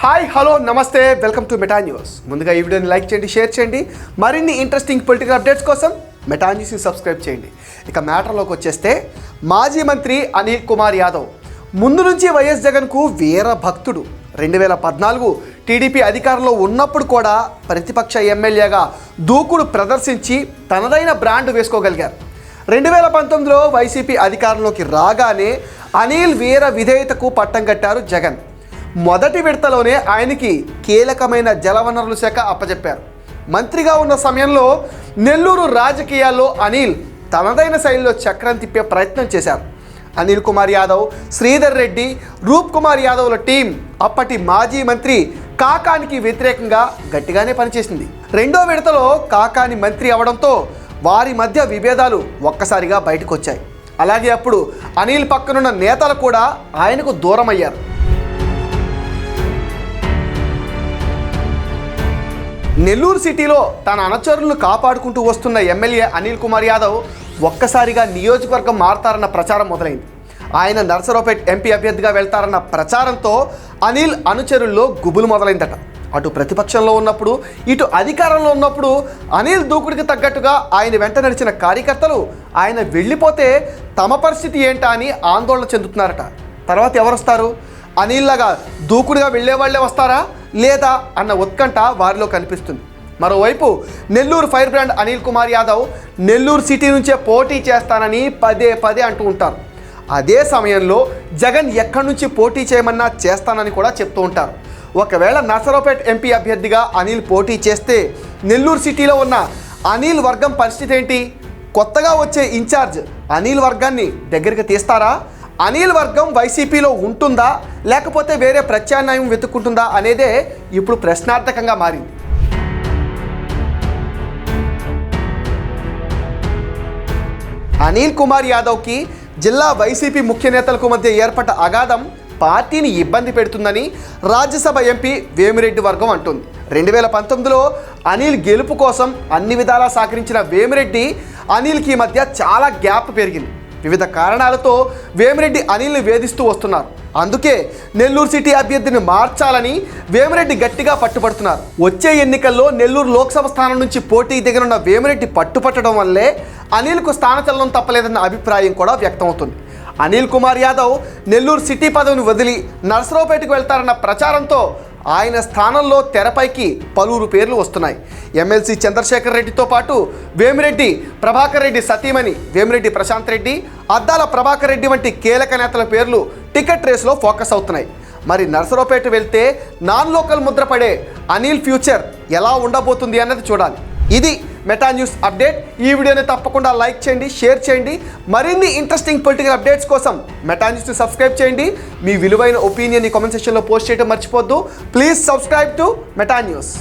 Hi hello namaste welcome to Meta news. ముందుగా ఈ వీడియోని లైక్ చేయండి షేర్ చేయండి. మరిన్ని ఇంట్రెస్టింగ్ పొలిటికల్ అప్డేట్స్ కోసం మెటా న్యూస్ని సబ్స్క్రైబ్ చేయండి. ఇక మ్యాటర్లోకి వచ్చేస్తే మాజీ మంత్రి అనిల్ కుమార్ యాదవ్ ముందు నుంచి వైఎస్ జగన్కు వీర భక్తుడు. రెండు వేల పద్నాలుగు టీడీపీ అధికారంలో ఉన్నప్పుడు కూడా ప్రతిపక్ష ఎమ్మెల్యేగా దూకుడు ప్రదర్శించి తనదైన బ్రాండ్ వేసుకోగలిగారు. రెండు వేల పంతొమ్మిదిలో వైసీపీ అధికారంలోకి రాగానే అనిల్ వీర విధేయతకు పట్టం కట్టారు జగన్. మొదటి విడతలోనే ఆయనకి కీలకమైన జలవనరుల శాఖ అప్పచెప్పారు మంత్రిగా ఉన్న సమయంలో నెల్లూరు రాజకీయాల్లో అనిల్ తనదైన శైలిలో చక్రం తిప్పే ప్రయత్నం చేశారు. అనిల్ కుమార్ యాదవ్ శ్రీధర్ రెడ్డి రూప్ కుమార్ యాదవ్ల టీం అప్పటి మాజీ మంత్రి కాకానికి వ్యతిరేకంగా గట్టిగానే పనిచేసింది. రెండో విడతలో కాకాని మంత్రి అవడంతో వారి మధ్య విభేదాలు ఒక్కసారిగా బయటకు వచ్చాయి అలాగే అప్పుడు అనిల్ పక్కనున్న నేతలు కూడా ఆయనకు దూరం అయ్యారు నెల్లూరు సిటీలో తన అనుచరులను కాపాడుకుంటూ వస్తున్న ఎమ్మెల్యే అనిల్ కుమార్ యాదవ్ ఒక్కసారిగా నియోజకవర్గం మారతారన్న ప్రచారం మొదలైంది. ఆయన నర్సరావుపేట్ ఎంపీ అభ్యర్థిగా వెళ్తారన్న ప్రచారంతో అనిల్ అనుచరుల్లో గుబులు మొదలైందట. అటు ప్రతిపక్షంలో ఉన్నప్పుడు ఇటు అధికారంలో ఉన్నప్పుడు అనిల్ దూకుడికి తగ్గట్టుగా ఆయన వెంట నడిచిన కార్యకర్తలు ఆయన వెళ్ళిపోతే తమ పరిస్థితి ఏంటా అని ఆందోళన చెందుతున్నారట. తర్వాత ఎవరు వస్తారు అనిల్లాగా దూకుడుగా వెళ్ళే వాళ్ళే వస్తారా? లేదా అన్న ఉత్కంఠ వారిలో కనిపిస్తుంది. మరోవైపు Nellore fire brand Anil Kumar Yadav Nellore city నుంచే పోటీ చేస్తానని పదే పదే అంటూ ఉంటారు. అదే సమయంలో జగన్ ఎక్కడి నుంచి పోటీ చేయమన్నా చేస్తానని కూడా చెప్తూ ఉంటారు. ఒకవేళ నర్సరావుపేట ఎంపీ అభ్యర్థిగా అనిల్ పోటీ చేస్తే నెల్లూరు సిటీలో ఉన్న అనిల్ వర్గం పరిస్థితి ఏంటి? కొత్తగా వచ్చే ఇన్ఛార్జ్ అనిల్ వర్గాన్ని దగ్గరికి తీస్తారా? అనిల్ వర్గం వైసీపీలో ఉంటుందా? లేకపోతే వేరే ప్రత్యామ్నాయం వెతుక్కుంటుందా అనేదే ఇప్పుడు ప్రశ్నార్థకంగా మారింది. అనిల్ కుమార్ యాదవ్కి జిల్లా వైసీపీ ముఖ్య నేతలకు మధ్య ఏర్పడ్డ అగాధం పార్టీని ఇబ్బంది పెడుతుందని రాజ్యసభ ఎంపీ వేమిరెడ్డి వర్గం అంటుంది. రెండు వేల పంతొమ్మిదిలో అనిల్ గెలుపు కోసం అన్ని విధాలా సహకరించిన వేమిరెడ్డి అనిల్కి ఈ మధ్య చాలా గ్యాప్ పెరిగింది. వివిధ కారణాలతో వేమిరెడ్డి అనిల్ని వేధిస్తూ వస్తున్నారు. అందుకే నెల్లూరు సిటీ అభ్యర్థిని మార్చాలని వేమిరెడ్డి గట్టిగా పట్టుపడుతున్నారు వచ్చే ఎన్నికల్లో నెల్లూరు లోక్సభ స్థానం నుంచి పోటీ దిగనున్న వేమిరెడ్డి పట్టుపట్టడం వల్లే అనిల్కు స్థానచలనం తప్పలేదన్న అభిప్రాయం కూడా వ్యక్తమవుతుంది. అనిల్ కుమార్ యాదవ్ నెల్లూరు సిటీ పదవిని వదిలి నర్సరావుపేటకు వెళ్తారన్న ప్రచారంతో ఆయన స్థానంలో తెరపైకి పలువురు పేర్లు వస్తున్నాయి. ఎమ్మెల్సీ చంద్రశేఖర్ రెడ్డితో పాటు వేమిరెడ్డి ప్రభాకర్ రెడ్డి సతీమణి వేమిరెడ్డి ప్రశాంత్ రెడ్డి అద్దాల ప్రభాకర్ రెడ్డి వంటి కీలక నేతల పేర్లు టికెట్ రేసులో ఫోకస్ అవుతున్నాయి. మరి నర్సరావుపేట వెళ్తే నాన్ లోకల్ ముద్రపడే అనిల్ ఫ్యూచర్ ఎలా ఉండబోతుంది అన్నది చూడాలి. ఇది మెటా న్యూస్ అప్డేట్ ఈ వీడియోని తప్పకుండా లైక్ చేయండి షేర్ చేయండి. మరిన్ని ఇంట్రెస్టింగ్ పొలిటికల్ అప్డేట్స్ కోసం మెటా న్యూస్ని సబ్స్క్రైబ్ చేయండి. మీ విలువైన ఒపీనియన్ కామెంట్ సెక్షన్లో పోస్ట్ చేయడం మర్చిపోద్దు please subscribe to Meta news